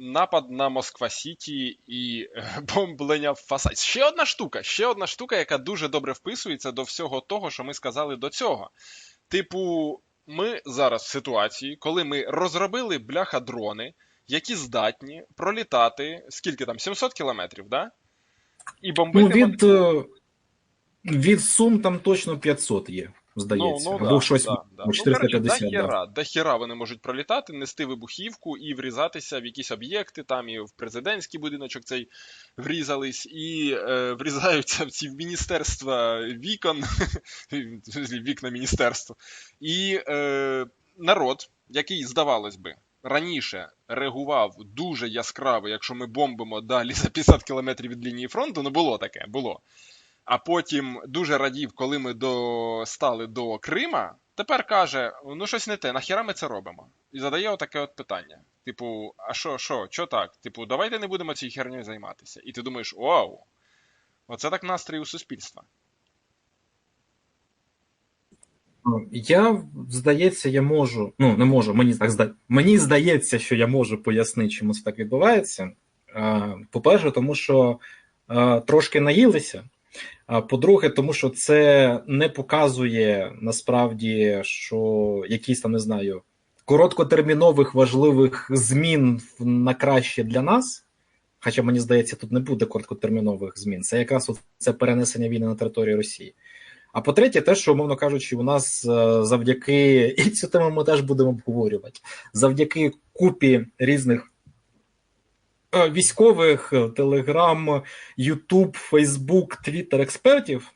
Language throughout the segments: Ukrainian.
напад на Москва Сіті і е, бомблення в фасаді. Ще одна штука, ще одна штука, яка дуже добре вписується до всього того, що ми сказали до цього. Типу, ми зараз в ситуації, коли ми розробили бляха дрони, які здатні пролітати скільки там, 700 кілометрів, да? І бомбити. Ну, від, е, від Сум там точно 500 є, здається. Ну, ну, Або да, щось да, да. ну, Ну, 450. да. хера, хера вони можуть пролітати, нести вибухівку і врізатися в якісь об'єкти, там і в президентський будиночок цей врізались, і е, врізаються в ці в міністерства вікон, вікна міністерства. І е, народ, який, здавалось би, раніше реагував дуже яскраво, якщо ми бомбимо далі за 50 кілометрів від лінії фронту, ну було таке, було. А потім дуже радів, коли ми достали до Крима. Тепер каже: ну щось не те, нахіра ми це робимо? І задає отаке от питання: типу, а що, що, що так? Типу, давайте не будемо цією хернею займатися. І ти думаєш, вау, оце так настрій у суспільства. Ну, Я, здається, я можу. Ну, не можу, мені так зда... Мені здається, що я можу пояснити, чому це так відбувається. По-перше, тому що трошки наїлися. А по-друге, тому що це не показує насправді, що якісь там не знаю короткотермінових важливих змін на краще для нас. Хоча мені здається, тут не буде короткотермінових змін. Це якраз це перенесення війни на територію Росії. А по-третє, те, що, умовно кажучи, у нас завдяки, і цю тему ми теж будемо обговорювати, завдяки купі різних військових, Телеграм, Ютуб, Фейсбук, Твіттер експертів,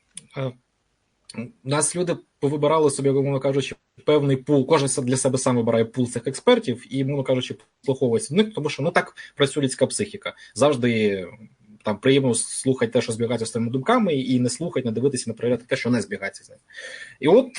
у нас люди повибирали собі, умовно кажучи, певний пул, кожен для себе сам вибирає пул цих експертів, і, умовно кажучи, послуховується в них, тому що ну так працює людська психіка. Завжди там приємно слухати те, що збігається з твоїми думками, і не слухати, не дивитися, не перевіряти те, що не збігається з ним. І от,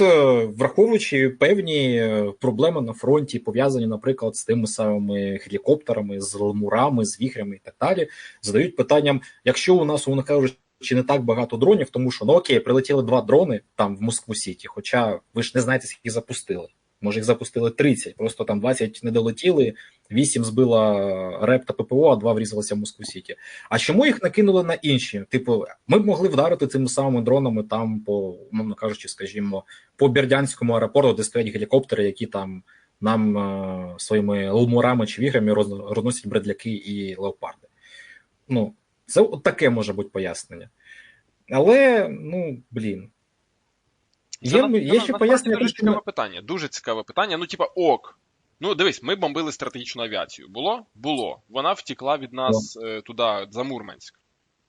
враховуючи певні проблеми на фронті, пов'язані, наприклад, з тими самими гелікоптерами, з ламурами, з віхрями і так далі, задають питанням: якщо у нас, умовно кажучи, чи не так багато дронів, тому що ну окей, прилетіли два дрони там в Москву Сіті, хоча ви ж не знаєте, скільки запустили. Може, їх запустили 30, просто там 20 не долетіли, 8 збила РЕП та ППО, а 2 врізалися в Москву Сіті. А чому їх накинули на інші? Типу, ми б могли вдарити цими самими дронами там, по, умовно кажучи, скажімо, по Бердянському аеропорту, де стоять гелікоптери, які там нам е, своїми лумурами чи віграми розносять бредляки і леопарди. Ну, це от таке може бути пояснення. Але, ну, блін. Це, Є, на, є ще пояснення. дуже цікаве питання. Дуже цікаве питання. Ну, типа, ок. Ну, дивись, ми бомбили стратегічну авіацію. Було? Було. Вона втекла від нас е, туди, за Мурманськ.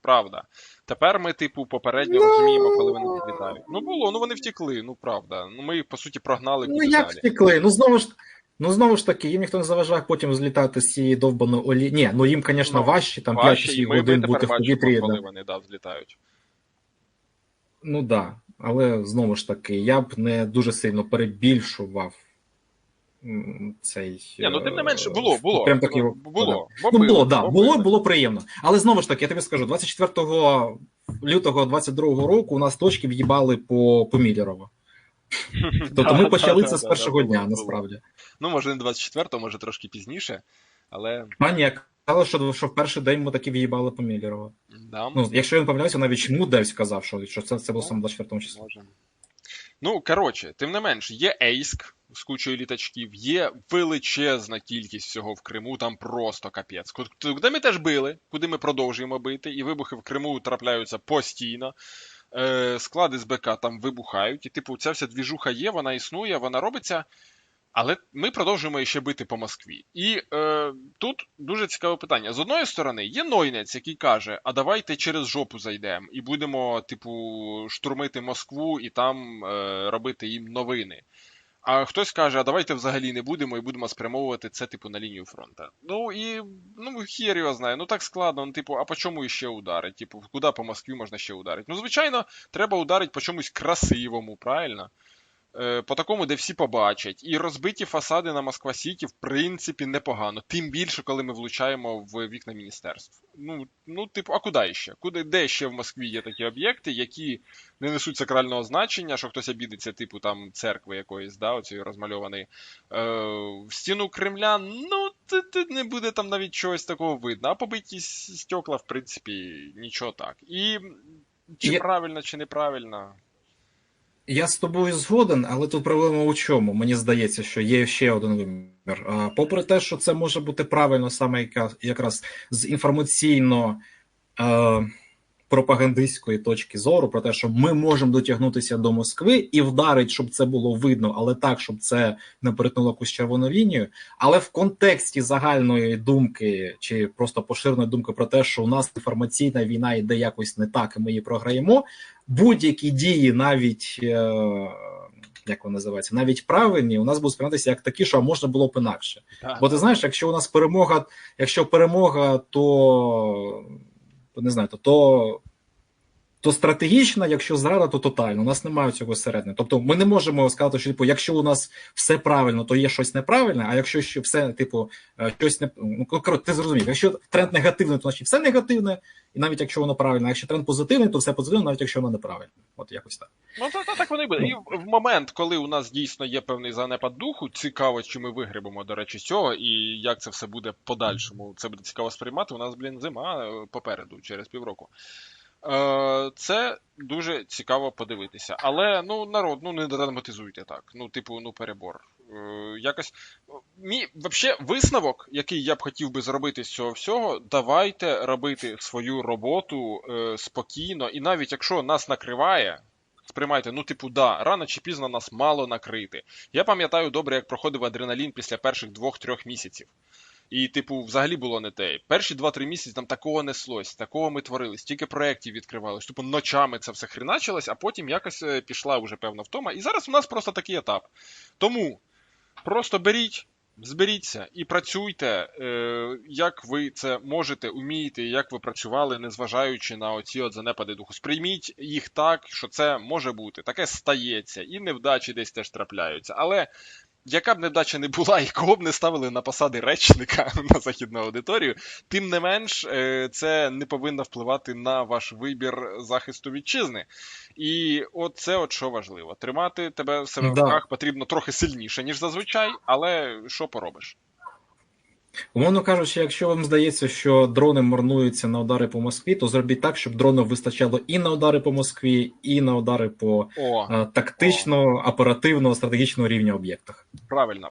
Правда. Тепер ми, типу, попередньо розуміємо, коли вони відлітають. Ну було, ну вони втекли, ну правда. Ну ми їх, по суті, прогнали Ну як далі. втекли? Ну знову ж ну знову ж таки, їм ніхто не заважає потім злітати з цієї довбаної олі. Ні, ну їм, звісно, Ну, важче, там 5 і ми, ми годин тепер бути в повітрі. коли вони да, злітають. Ну так. Да. Але знову ж таки, я б не дуже сильно перебільшував цей. Ні, ну тим не е, менше, було, було. Прям таки, Ну, було. Ну, було, да, було, було приємно. Але знову ж таки, я тобі скажу, 24 лютого 22 року у нас точки в'їбали по, по Міллерово. Тобто ми почали це з першого дня, насправді. Ну, може, не 24-го, може трошки пізніше, але. Пані, я казала, що, що в перший день ми таки в'їбали по Міллерово. Да, Ну, якщо я не помиляюся, навіть чому Девсь сказав, що, що це, це було саме в 24 числі. Ну, коротше, тим не менш, є Ейск з кучою літачків, є величезна кількість всього в Криму, там просто капець. Ку- Куди ми теж били, куди ми продовжуємо бити, і вибухи в Криму трапляються постійно. Е, склади з БК там вибухають, і типу, ця вся двіжуха є, вона існує, вона робиться. Але ми продовжуємо ще бити по Москві. І е, тут дуже цікаве питання. З одної сторони, є нойнець, який каже: а давайте через жопу зайдемо і будемо, типу, штурмити Москву і там е, робити їм новини. А хтось каже, а давайте взагалі не будемо і будемо спрямовувати це, типу, на лінію фронту. Ну і ну хір його знає, ну так складно. Ну, типу, а по чому іще ударить? Типу, куди по Москві можна ще ударити? Ну, звичайно, треба ударити по чомусь красивому, правильно? Е, по такому, де всі побачать. І розбиті фасади на Москва Сіті, в принципі, непогано. Тим більше, коли ми влучаємо в вікна міністерств. Ну, ну типу, а куди ще? Куди, де ще в Москві є такі об'єкти, які не несуть сакрального значення, що хтось обідеться, типу там церкви якоїсь, да, оцієї розмальованої. Е, в стіну Кремля, ну, ти, ти не буде там навіть чогось такого видно. А побиті стекла, в принципі, нічого так. І чи Я- правильно, чи неправильно. Я з тобою згоден, але тут проблема у чому? Мені здається, що є ще один вимір. А, Попри те, що це може бути правильно саме якраз з інформаційно е, пропагандистської точки зору, про те, що ми можемо дотягнутися до Москви і вдарить, щоб це було видно, але так, щоб це не перетнуло якусь червону лінію. Але в контексті загальної думки чи просто поширеної думки про те, що у нас інформаційна війна йде якось не так, і ми її програємо будь-які дії, навіть е, як вони називаються, навіть правильні, у нас будуть сприйматися як такі, що можна було б інакше. Бо ти знаєш, якщо у нас перемога, якщо перемога, то не знаю, то, то стратегічна, якщо зрада, то тотальна. У нас немає цього середнього. Тобто, ми не можемо сказати, що типу, якщо у нас все правильно, то є щось неправильне. А якщо ще все, типу, е, щось не ну коротше, ти зрозумів, якщо тренд негативний, то значить все негативне, і навіть якщо воно правильне, а якщо тренд позитивний, то все позитивне, навіть якщо воно неправильне. От якось так. Ну, то, то так воно і буде. І в, в момент, коли у нас дійсно є певний занепад духу, цікаво, чи ми вигребемо, до речі, цього, і як це все буде подальшому. Це буде цікаво сприймати. У нас, блін, зима е, попереду, через півроку. Е, це дуже цікаво подивитися. Але ну, народ, ну не драматизуйте так. Ну, типу, ну перебор. Е, якось. Мій вообще висновок, який я б хотів би зробити з цього всього, давайте робити свою роботу е, спокійно, і навіть якщо нас накриває. Сприймайте, ну, типу, да, рано чи пізно нас мало накрити. Я пам'ятаю добре, як проходив адреналін після перших двох-трьох місяців. І, типу, взагалі було не те. Перші 2-3 місяці там такого неслось, такого ми творили, стільки проєктів відкривалось. Типу, ночами це все хреначилось, а потім якось е, пішла вже певна втома. І зараз у нас просто такий етап. Тому просто беріть, зберіться і працюйте, е, як ви це можете, умієте, як ви працювали, незважаючи на оці от занепади духу. Сприйміть їх так, що це може бути. Таке стається, і невдачі десь теж трапляються. Але яка б невдача не була, і кого б не ставили на посади речника на західну аудиторію, тим не менш, е, це не повинно впливати на ваш вибір захисту вітчизни. І от це от що важливо. Тримати тебе в себе в руках потрібно трохи сильніше, ніж зазвичай, але що поробиш? Умовно кажучи, якщо вам здається, що дрони марнуються на удари по Москві, то зробіть так, щоб дрону вистачало і на удари по Москві, і на удари по О, тактично, тактично, оперативно, стратегічного рівня об'єктах. правильно.